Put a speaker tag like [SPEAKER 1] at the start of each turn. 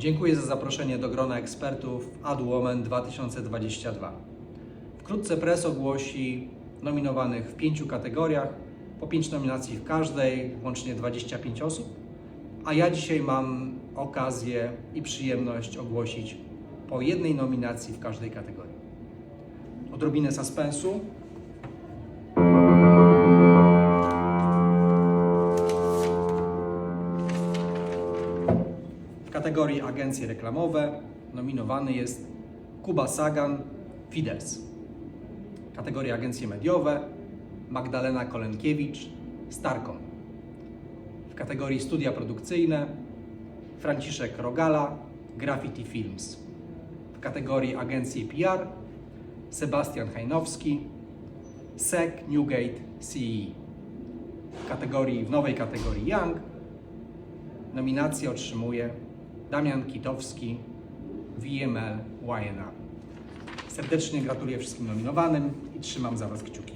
[SPEAKER 1] Dziękuję za zaproszenie do grona ekspertów AdWoman 2022. Wkrótce press ogłosi nominowanych w pięciu kategoriach, po pięć nominacji w każdej, łącznie 25 osób. A ja dzisiaj mam okazję i przyjemność ogłosić po jednej nominacji w każdej kategorii. Odrobinę suspensu. Kategorii agencje reklamowe nominowany jest Kuba Sagan, Fides. Kategoria agencje mediowe Magdalena Kolenkiewicz, Starcom. W kategorii studia produkcyjne Franciszek Rogala, Graffiti Films. W kategorii agencje PR Sebastian Hajnowski, SEC Newgate CE. W kategorii, w nowej kategorii Young nominację otrzymuje Damian Kitowski, VML YNR. Serdecznie gratuluję wszystkim nominowanym i trzymam za Was kciuki.